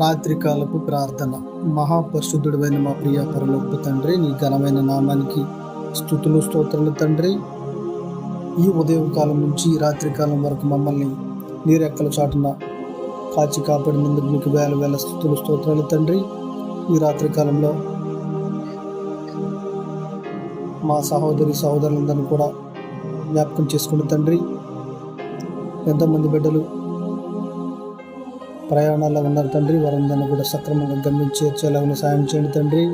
రాత్రికాలపు ప్రార్థన. మహాపరిశుద్ధుడైన మా ప్రియ పరలోకపు తండ్రి నీ ఘనమైన నామానికి స్థుతులు స్తోత్రాలు తండ్రి. ఈ ఉదయం కాలం నుంచి రాత్రికాలం వరకు మమ్మల్ని నీరెక్కల చాటున కాచి కాపాడినందుకు మీకు వేల వేల స్థుతులు స్తోత్రాలు తండ్రి. ఈ రాత్రికాలంలో మా సహోదరి సహోదరులందరినీ కూడా జ్ఞాపకం చేసుకుని తండ్రి ఎంతోమంది బిడ్డలు ప్రయాణాల్లో ఉన్నారు తండ్రి. వారందరినీ కూడా సక్రమంగా గమనించి చేర్చేలాగా సాయం చేయండి తండ్రి.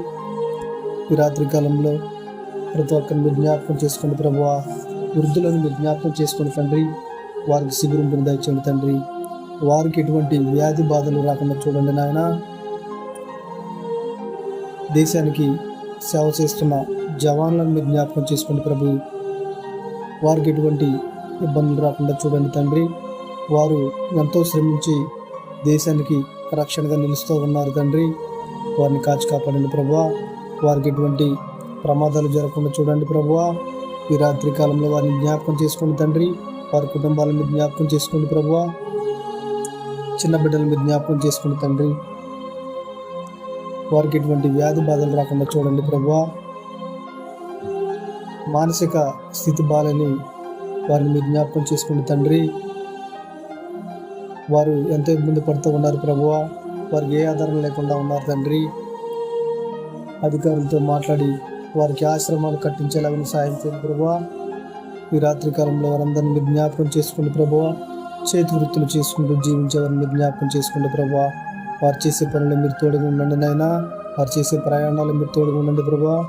ఈ రాత్రి కాలంలో ప్రతి ఒక్కరిని మీరు జ్ఞాపకం చేసుకోండి ప్రభు వృద్ధులను మీరు జ్ఞాపకం చేసుకోండి తండ్రి. వారికి శిబిరం దయచేయండి తండ్రి. వారికి ఎటువంటి వ్యాధి బాధలు రాకుండా చూడండి నాయన. దేశానికి సేవ చేస్తున్న జవాన్లను మీరు జ్ఞాపకం చేసుకోండి ప్రభు. వారికి ఎటువంటి ఇబ్బందులు రాకుండా చూడండి తండ్రి. వారు ఎంతో శ్రమించి దేశానికి రక్షణగా నిలుస్తూ ఉన్నారు తండ్రి. వారిని కాచి కాపాడండి ప్రభువా. వారికి ఎటువంటి ప్రమాదాలు జరగకుండా చూడండి ప్రభువా. ఈ రాత్రి కాలంలో వారిని జ్ఞాపకం చేసుకోండి తండ్రి. వారి కుటుంబాల మీద జ్ఞాపకం చేసుకోండి ప్రభువా. చిన్న బిడ్డల మీద జ్ఞాపకం చేసుకోండి తండ్రి. వారికి ఎటువంటి వ్యాధి బాధలు రాకుండా చూడండి ప్రభువా. మానసిక స్థితి బాలని వారిని మీరు జ్ఞాపకం చేసుకోండి తండ్రి. వారు ఎంతో ఇబ్బంది పడుతూ ఉన్నారు ప్రభువా. వారికి ఏ ఆధారం లేకుండా ఉన్నారు తండ్రి. అధికారులతో మాట్లాడి వారికి ఆశ్రమాలు కట్టించేలాగా సాయం చేయండి ప్రభువా. ఈ రాత్రి కాలంలో వారందరిని మీరు జ్ఞాపకం చేసుకోండి ప్రభువా. చేతి వృత్తులు చేసుకుంటూ జీవించే వారిని మీరు జ్ఞాపకం చేసుకోండి ప్రభువా. వారు చేసే పనులు మీరు తోడుగా ఉండండి నాయన. వారు చేసే ప్రయాణాలు మీరు తోడుగా ఉండండి ప్రభువ.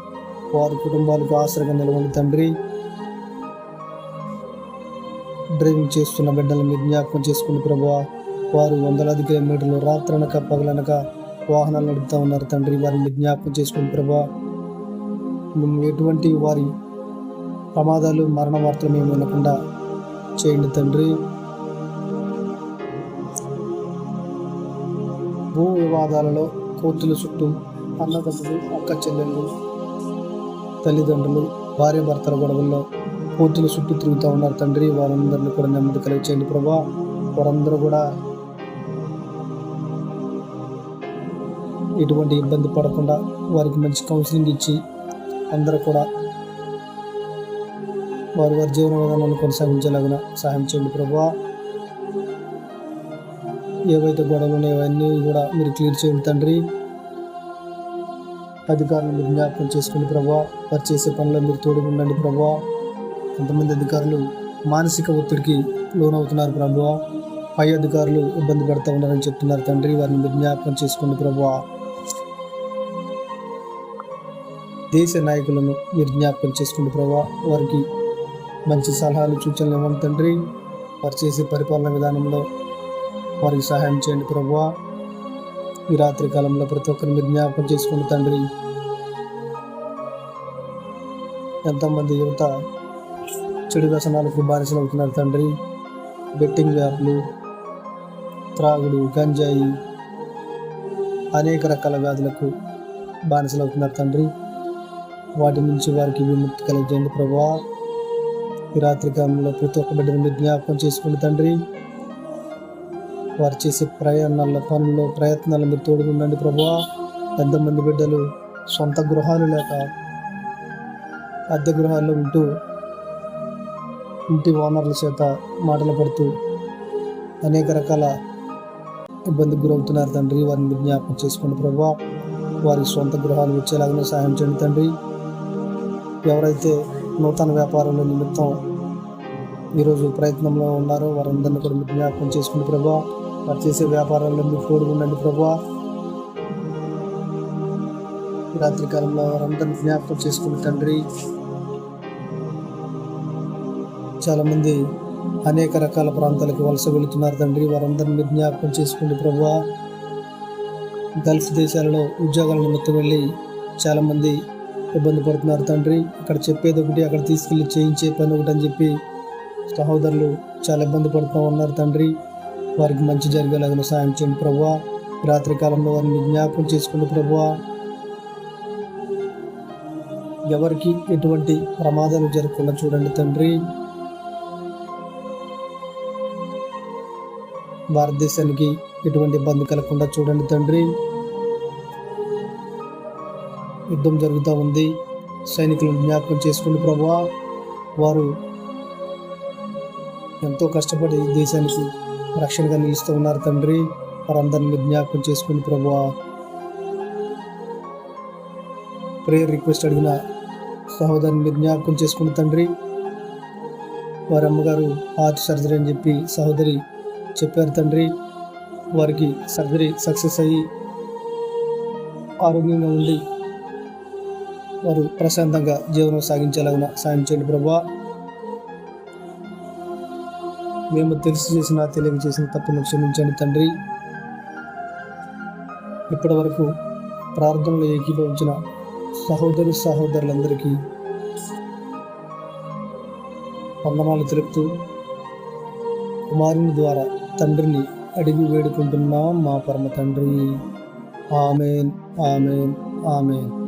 వారి కుటుంబాలకు ఆశ్రయంగా నిలవండి తండ్రి. డ్రైవింగ్ చేస్తున్న బిడ్డలు మీరు జ్ఞాపకం చేసుకుని ప్రభువా వారు వందలాది కిలోమీటర్లు రాత్రనక పగలనక వాహనాలు నడుపుతూ ఉన్నారు తండ్రి. వారిని జ్ఞాపకం చేసుకుని ప్రభా మేము ఎటువంటి వారి ప్రమాదాలు మరణ వార్తలు మేము వినకుండా చేయండి తండ్రి. భూ వివాదాలలో కోర్టుల చుట్టూ అన్నదమ్ములు అక్క చెల్లెళ్ళు తల్లిదండ్రులు భార్య భర్తల గొడవల్లో కోర్టుల చుట్టూ తిరుగుతూ ఉన్నారు తండ్రి. వారందరినీ కూడా నెమ్మది కలిగి చేయండి ప్రభా. వారందరూ కూడా ఎటువంటి ఇబ్బంది పడకుండా వారికి మంచి కౌన్సిలింగ్ ఇచ్చి అందరూ కూడా వారి వారి జీవన విధానాన్ని కొనసాగించేలాగా సహాయం చేయండి ప్రభా. ఏవైతే గొడవలు ఉన్నాయో అవన్నీ కూడా మీరు క్లియర్ చేయండి తండ్రి. అధికారులను మీరు జ్ఞాపకం చేసుకుని ప్రభా వారు చేసే పనిలో మీరు తోడుగుండండి ప్రభా. కొంతమంది అధికారులు మానసిక ఒత్తిడికి లోనవుతున్నారు ప్రభువ. పై అధికారులు ఇబ్బంది పడుతూ ఉన్నారని చెప్తున్నారు తండ్రి. వారిని మీరు జ్ఞాపకం చేసుకోండి ప్రభా దేశ నాయకులను మీరు జ్ఞాపకం చేసుకోండి ప్రభా వారికి మంచి సలహాలు సూచనలు ఇవ్వండి తండ్రి. వారు చేసే పరిపాలన విధానంలో వారికి సహాయం చేయండి ప్రభువా. ఈ రాత్రి కాలంలో ప్రతి ఒక్కరిని మీరు జ్ఞాపకం చేసుకోండి తండ్రి. ఎంతోమంది యువత చెడు వ్యసనాలకు బానిసలవుతున్నారు తండ్రి. బెట్టింగ్ యాప్లు త్రాగుడు గంజాయి అనేక రకాల వ్యాధులకు బానిసలవుతున్నారు తండ్రి. వాటి నుంచి వారికి విముక్తి కలిగజేయండి ప్రభా ఈ రాత్రి కాలంలో ప్రతి ఒక్క బిడ్డను మీరు జ్ఞాపకం చేసుకోండి తండ్రి. వారు చేసే ప్రయాణాల పనుల్లో ప్రయత్నాలు మీరు తోడుగా ప్రభా. ఎంతమంది బిడ్డలు సొంత గృహాలు లేక అద్దె గృహాల్లో ఉంటూ ఇంటి ఓనర్ల చేత మాటలు పడుతూ అనేక రకాల ఇబ్బందికి గురవుతున్నారు తండ్రి. వారిని జ్ఞాపకం చేసుకోండి ప్రభా. వారి సొంత గృహాలు వచ్చేలాగానే సహాయం చేయండి తండ్రి. ఎవరైతే నూతన వ్యాపారాల నిమిత్తం ఈరోజు ప్రయత్నంలో ఉన్నారో వారందరినీ కూడా మీరు జ్ఞాపకం చేసుకుని ప్రభా. వారు చేసే వ్యాపారాల్లో మీరు తోడుగా ఉండండి ప్రభా. రాత్రికాలంలో వారందరినీ జ్ఞాపకం చేసుకుని తండ్రి. చాలామంది అనేక రకాల ప్రాంతాలకు వలస వెళుతున్నారు తండ్రి. వారందరినీ మీరు జ్ఞాపకం చేసుకోండి ప్రభు గల్ఫ్ దేశాలలో ఉద్యోగాల నిమిత్తం వెళ్ళి చాలామంది ఇబ్బంది పడుతున్నారు తండ్రి. అక్కడ చెప్పేది ఒకటి అక్కడ తీసుకెళ్ళి చేయించే పని ఒకటి అని చెప్పి సహోదరులు చాలా ఇబ్బంది పడుతూ ఉన్నారు తండ్రి. వారికి మంచి జరిగేలాగిన సాయం చేయండి ప్రభా రాత్రి కాలంలో వారిని జ్ఞాపకం చేసుకోండి ప్రభా ఎవరికి ఎటువంటి ప్రమాదాలు జరగకుండా చూడండి తండ్రి. భారతదేశానికి ఎటువంటి ఇబ్బంది కలగకుండా చూడండి తండ్రి. యుద్ధం జరుగుతూ ఉంది. సైనికులను జ్ఞాపకం చేసుకోండి ప్రభా. వారు ఎంతో కష్టపడి దేశానికి రక్షణగా నిలుస్తూ ఉన్నారు తండ్రి. వారందరిని జ్ఞాపకం చేసుకోండి ప్రభా. ప్రేయర్ రిక్వెస్ట్ అడిగిన సహోదరిని జ్ఞాపకం చేసుకుని తండ్రి. వారి అమ్మగారు హార్ట్ సర్జరీ అని చెప్పి సహోదరి చెప్పారు తండ్రి. వారికి సర్జరీ సక్సెస్ అయ్యి ఆరోగ్యంగా ఉండి వారు ప్రశాంతంగా జీవనం సాగించేలాగా సాయం చేయండి ప్రభా. మేము తెలిసి చేసిన తెలియక చేసిన తప్పును క్షమించండి తండ్రి. ఇప్పటి వరకు ప్రార్థనలో ఏకీభవించిన సహోదరి సహోదరులందరికీ వందనాలు తెలుపుతూ కుమారుని ద్వారా తండ్రిని అడిగి వేడుకుంటున్నాం మా పరమ తండ్రి. Amen amen amen.